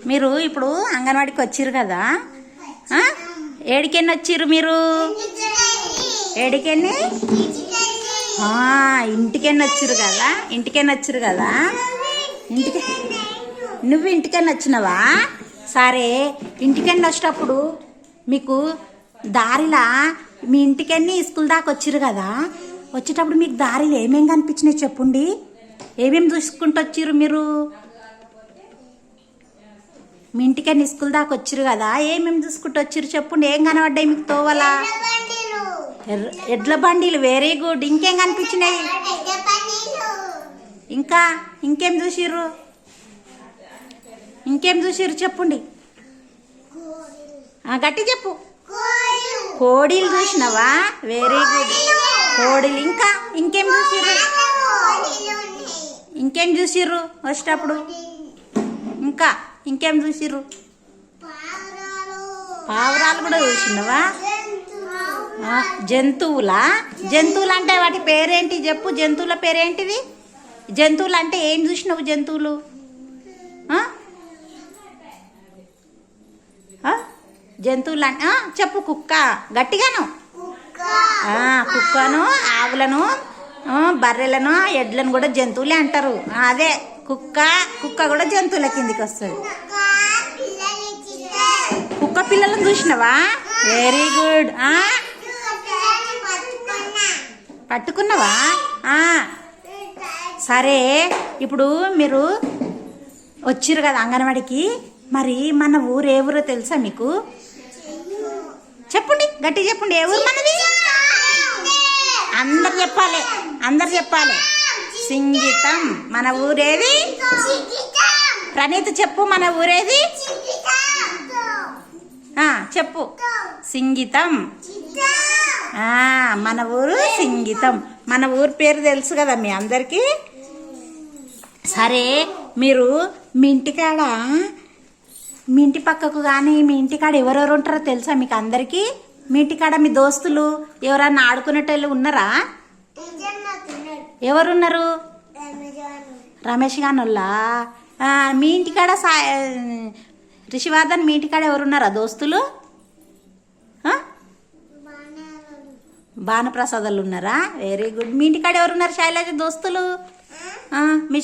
మీరు ఇప్పుడు అంగన్వాడికి వచ్చారు కదా? ఏడికెన్ని వచ్చారు మీరు? ఏడికెన్ని? ఇంటికెన్ని వచ్చారు కదా? ఇంటికెన్ని వచ్చారు కదా? ఇంటికి నువ్వు ఇంటికెన్ని వచ్చినావా? సరే ఇంటికెన్ని వచ్చేటప్పుడు మీకు దారిలా మీ ఇంటికెన్ని స్కూల్ దాకా వచ్చారు కదా? వచ్చేటప్పుడు మీకు దారిలో ఏమేమి కనిపించినాయి చెప్పండి? ఏమేమి చూసుకుంటూ వచ్చారు మీరు? మీ ఇంటికే నిస్కుల దాకా వచ్చారు కదా ఏమేమి చూసుకుంటూ వచ్చారు చెప్పండి ఏం కనబడ్డాయి మీకు తోవలా? ఎర్ర- ఎడ్ల బండిలు వెరీ గుడ్ ఇంకేం కనిపించినాయి? ఇంకా ఇంకేం చూసిర్రు? ఇంకేం చూసిర్రు చెప్పండి? గట్టి చెప్పు. కోడీలు చూసినావా? వెరీ గుడ్ కోడీలు ఇంకా ఇంకేం చూసిర్రు? ఇంకేం చూసిర్రు? వచ్చేటప్పుడు ఇంకా. ఇంకేం చూసిర్రు? పావురాలు. కూడా చూసినావా? జంతువులా. జంతువులు? అంటే వాటి పేరేంటి చెప్పు? జంతువుల పేరేంటిది? జంతువులు అంటే ఏం చూసినావు జంతువులు? జంతువులు అంటే చెప్పు కుక్క. గట్టిగాను? కుక్కను ఆవులను బర్రెలను ఎడ్లను కూడా జంతువులే అంటారు. అదే. కుక్క కుక్క కూడా జంతువుల కిందికి వస్తుంది. కుక్క పిల్లలను చూసినావా? వెరీ గుడ్ పట్టుకున్నావా? సరే ఇప్పుడు మీరు వచ్చిర్రు కదా అంగన్వాడికి. మరి మన ఊరు ఏ ఊరో తెలుసా మీకు? చెప్పండి గట్టి చెప్పండి. ఏ ఊరు మనది? అందరు చెప్పాలి అందరు చెప్పాలి. సింగితం. మన ఊరేది? ప్రణీత్ చెప్పు మన ఊరేది? చెప్పు. సింగితం. మన ఊరు సింగితం. మన ఊరు పేరు తెలుసు కదా మీ అందరికీ? సరే మీరు మీ ఇంటికాడ మీ ఇంటి పక్కకు కానీ మీ ఇంటికాడ ఎవరెవరు ఉంటారో తెలుసా మీకు అందరికీ? మీ ఇంటికాడ మీ దోస్తులు ఎవరన్నా ఆడుకునేటోళ్ళు ఉన్నారా? ఎవరున్నారు? రమేష్ గానోళ్ళా? మీ ఇంటికాడ సా రిషివర్ధన్ మీ ఇంటికాడ ఎవరున్నారా దోస్తులు? భానుప్రసాదాలు ఉన్నారా వెరీ గుడ్ మీ ఇంటికాడ ఎవరున్నారు శైలజ దోస్తులు? మీ